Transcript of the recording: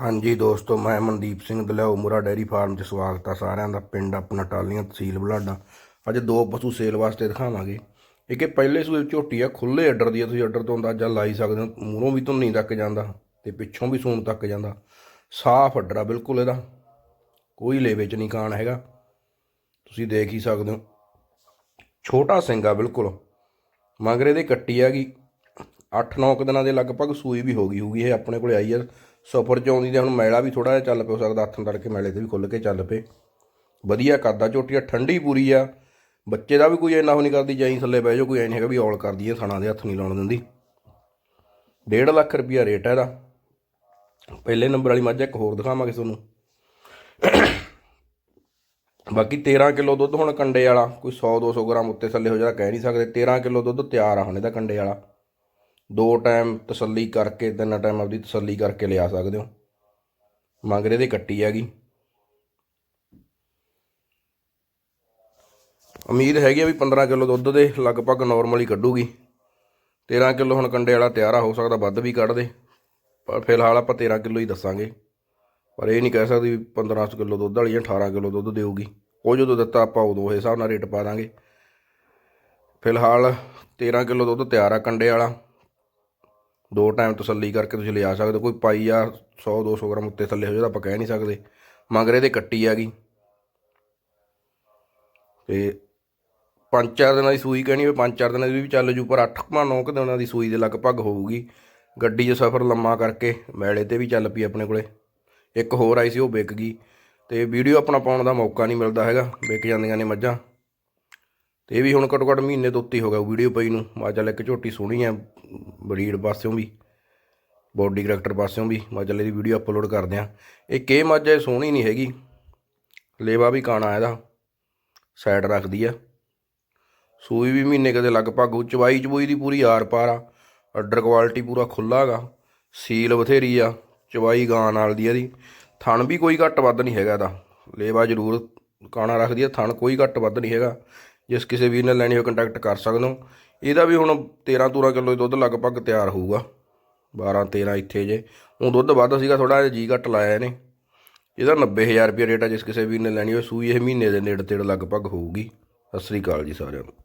ਹਾਂਜੀ ਦੋਸਤੋ, ਮੈਂ ਮਨਦੀਪ ਸਿੰਘ ਦਲਿਆਓ ਮੁਰਾ ਡੈਰੀ ਫਾਰਮ 'ਚ ਸਵਾਗਤ ਆ। ਸਾਰਿਆਂ ਦਾ ਪਿੰਡ ਆਪਣਾ ਟਾਲੀਆਂ ਤਹਿਸੀਲ ਬਲਾਡਾ। ਅੱਜ ਦੋ ਪਸ਼ੂ ਸੇਲ ਵਾਸਤੇ ਦਿਖਾਵਾਂਗੇ। ਇੱਕ ਇਹ ਪਹਿਲੇ ਸੂਏ ਝੋਟੀ ਆ ਖੁੱਲੇ ਅੱਡਰ ਦੀ ਆ। ਤੁਸੀਂ ਅੱਡਰ ਤੋਂ ਅੰਦਾਜ਼ਾ ਲਾਈ ਸਕਦੇ ਹੋ, ਮੂਹਰੋਂ ਵੀ ਧੁੰਨੀ ਤੱਕ ਜਾਂਦਾ ਤੇ ਪਿੱਛੋਂ ਵੀ ਸੂਣ ਤੱਕ ਜਾਂਦਾ। ਸਾਫ਼ ਅੱਡਰ ਆ ਬਿਲਕੁਲ ਇਹਦਾ। ਕੋਈ ਲੇਵੇ 'ਚ ਨਹੀਂ ਕਾਣ ਹੈਗਾ। ਤੁਸੀਂ ਦੇਖ ਹੀ ਸਕਦੇ ਹੋ। ਛੋਟਾ ਸਿੰਘ ਆ ਬਿਲਕੁਲ। ਮਗਰ ਇਹਦੇ ਕੱਟੀ ਹੈਗੀ 8-9 ਦਿਨਾਂ ਦੇ ਲਗਭਗ ਸੂਈ ਵੀ ਹੋ ਗਈ ਹੋਊਗੀ, ਇਹ ਆਪਣੇ ਕੋਲੇ ਆਈ ਹੈ ਸਫਰ ਚ ਆਉਂਦੀ ਤੇ ਹੁਣ ਮੈਲਾ ਵੀ ਥੋੜਾ ਜਿਹਾ ਚੱਲ ਪਿਆ ਹੋ ਸਕਦਾ ਹੱਥਾਂ ਤੜਕੇ ਮੈਲੇ ਤੇ ਵੀ ਖੁੱਲ ਕੇ ਚੱਲ ਪਏ। ਵਧੀਆ ਕਰਦਾ ਝੋਟੀਆ, ਠੰਡੀ ਪੂਰੀ ਆ। ਬੱਚੇ ਦਾ ਵੀ ਕੋਈ ਇੰਨਾ ਉਹ ਨਹੀਂ ਕਰਦੀ ਜਾਈ ਥੱਲੇ ਬਹਿ ਜਾਓ, ਕੋਈ ਐ ਨਹੀਂ ਹੈਗਾ ਵੀ ਔਲ ਕਰਦੀ ਹੈ ਥਣਾ ਦੇ ਹੱਥ ਨਹੀਂ ਲਾਉਣ ਦਿੰਦੀ। 1.5 ਲੱਖ ਰੁਪਿਆ ਰੇਟ ਹੈ ਇਹਦਾ। ਪਹਿਲੇ ਨੰਬਰ ਵਾਲੀ ਮੱਝ ਇੱਕ ਹੋਰ ਦਿਖਾਵਾਂਗੇ ਤੁਹਾਨੂੰ। ਬਾਕੀ 13 ਕਿਲੋ ਦੁੱਧ ਹੁਣ ਕੰਡੇ ਵਾਲਾ, ਕੋਈ 100 200 ਗ੍ਰਾਮ ਉੱਤੇ ਥੱਲੇ ਹੋ ਜਾਣਾ ਕਹਿ ਨਹੀਂ ਸਕਦੇ 13 ਕਿਲੋ ਦੁੱਧ ਤਿਆਰ ਆ ਹੁਣ ਇਹਦਾ ਕੰਡੇ ਵਾਲਾ। ਦੋ ਟਾਈਮ ਤਸੱਲੀ ਕਰਕੇ, ਤਿੰਨ ਟਾਈਮ ਆਪਦੀ ਤਸੱਲੀ ਕਰਕੇ ਲਿਆ ਸਕਦੇ ਹੋ। ਮਗਰ ਇਹਦੇ ਕੱਟੀ ਹੈਗੀ। ਉਮੀਦ ਹੈਗੀ ਆ ਵੀ 15 ਕਿਲੋ ਦੁੱਧ ਦੇ ਲਗਭਗ ਨਾਰਮਲੀ ਕੱਢੂਗੀ। 13 ਕਿਲੋ ਹੁਣ ਕੰਡੇ ਵਾਲਾ ਤਿਆਰ ਆ, ਹੋ ਸਕਦਾ ਵੱਧ ਵੀ ਕੱਢ ਦੇ। ਪਰ ਫਿਲਹਾਲ ਆਪਾਂ 13 ਕਿਲੋ ਹੀ ਦੱਸਾਂਗੇ। ਪਰ ਇਹ ਨਹੀਂ ਕਹਿ ਸਕਦੇ ਵੀ 15 ਕਿਲੋ ਦੁੱਧ ਵਾਲੀ ਜਾਂ 18 ਕਿਲੋ ਦੁੱਧ ਦੇਊਗੀ। ਉਹ ਜਦੋਂ ਦਿੱਤਾ ਆਪਾਂ ਉਦੋਂ ਇਹ ਹਿਸਾਬ ਨਾਲ ਰੇਟ ਪਾ ਦਾਂਗੇ। ਫਿਲਹਾਲ 13 ਕਿਲੋ ਦੁੱਧ ਤਿਆਰ ਆ ਕੰਡੇ ਵਾਲਾ। ਦੋ ਟਾਈਮ ਤਸੱਲੀ ਕਰਕੇ ਤੁਸੀਂ ਲਿਆ ਸਕਦੇ ਹੋ। ਕੋਈ ਪਾਈ ਆ 100 200 ਗ੍ਰਾਮ ਉੱਤੇ ਥੱਲੇ ਹੋ ਜਾਦਾ ਆਪਾਂ ਕਹਿ ਨਹੀਂ ਸਕਦੇ। ਮਗਰ ਇਹਦੇ ਕੱਟੀ ਆ ਗਈ। ਤੇ ਪੰਜ ਚਾਰ ਦਿਨਾਂ ਦੀ ਸੂਈ ਕਹਿਣੀ ਹੋਵੇ, ਪੰਜ ਚਾਰ ਦਿਨਾਂ ਦੀ ਵੀ ਚੱਲ ਜੂ, ਪਰ 8 9 ਕੁ ਦਿਨਾਂ ਦੀ ਸੂਈ ਦੇ ਲਗਭਗ ਹੋਊਗੀ। ਗੱਡੀ 'ਚ ਸਫ਼ਰ ਲੰਮਾ ਕਰਕੇ ਮੈਲੇ ਤੇ ਵੀ ਚੱਲ ਪਈ ਆਪਣੇ ਕੋਲੇ। ਇੱਕ ਹੋਰ ਆਈ ਸੀ, ਉਹ ਵਿਕ ਗਈ। ਤੇ ਵੀਡੀਓ ਆਪਣਾ ਪਾਉਣ ਦਾ ਮੌਕਾ ਨਹੀਂ ਮਿਲਦਾ ਹੈਗਾ, ਵਿਕ ਜਾਂਦੀਆਂ ਨੇ ਮੱਝਾਂ। ਤੇ ਇਹ ਵੀ ਹੁਣ ਘੱਟੋ ਘੱਟ ਮਹੀਨੇ ਤੋਂ ਉੱਤੇ ਹੋ ਗਿਆ ਵੀਡੀਓ ਪਈ ਨੂੰ। ਮਾ ਚੱਲ ਇੱਕ ਝੋਟੀ ਸੋਹਣੀ ਆ ਬਰੀਡ ਪਾਸਿਓਂ ਵੀ, ਬੋਡੀ ਕਰੈਕਟਰ ਪਾਸਿਓਂ ਵੀ ਮਾ ਚੱਲ ਇਹਦੀ ਵੀਡੀਓ ਅਪਲੋਡ ਕਰਦੇ ਆ ਇਹ ਕੇ ਮੱਝ ਹੈ ਸੋਹਣੀ ਨਹੀਂ ਹੈਗੀ। ਲੇਵਾ ਵੀ ਕਾਣਾ ਇਹਦਾ ਸਾਈਡ ਰੱਖਦੀ ਆ। ਸੂਈ ਵੀ ਮਹੀਨੇ ਕਦੇ ਲਗਭਗ ਉਹ ਚਵਾਈ ਚਬੂਈ ਦੀ ਪੂਰੀ ਆਰ ਪਾਰ ਆ। ਆਰਡਰ ਕੁਆਲਿਟੀ ਪੂਰਾ ਖੁੱਲਾ ਹੈਗਾ। ਸੀਲ ਬਥੇਰੀ ਆ, ਚਵਾਈ ਗਾਂ ਨਾਲ ਦੀ ਇਹਦੀ। ਥਣ ਵੀ ਕੋਈ ਘੱਟ ਵੱਧ ਨਹੀਂ ਹੈਗਾ ਇਹਦਾ। ਲੇਵਾ ਜ਼ਰੂਰ ਕਾਣਾ ਰੱਖਦੀ ਆ, ਥਣ ਕੋਈ ਘੱਟ ਵੱਧ ਨਹੀਂ ਹੈਗਾ। ਜਿਸ ਕਿਸੇ ਵੀਰ ਨੇ ਲੈਣੀ ਹੋ ਕੰਟੈਕਟ ਕਰ ਸਕਦੇ ਹੋ। ਇਹਦਾ ਵੀ ਹੁਣ 13 ਤੂਰਾ ਕਿਲੋ ਦੁੱਧ ਲਗਭਗ ਤਿਆਰ ਹੋਊਗਾ। 12 13 ਇੱਥੇ ਜੇ। ਉਹ ਦੁੱਧ ਵੱਧ ਸੀਗਾ ਥੋੜਾ ਜਿਹਾ ਜੀ ਘੱਟ ਲਾਇਆ ਇਹਨੇ। ਇਹਦਾ 90000 ਰੁਪਏ ਰੇਟ ਆ, ਜਿਸ ਕਿਸੇ ਵੀਰ ਨੇ ਲੈਣੀ ਹੋਵੇ, ਸੂਈ ਇਹ ਮਹੀਨੇ ਦੇ ਨੇੜੇ ਤੇੜੇ ਲਗਭਗ ਹੋਊਗੀ। ਸਤਿ ਸ੍ਰੀ ਅਕਾਲ ਜੀ ਸਾਰਿਆਂ ਨੂੰ।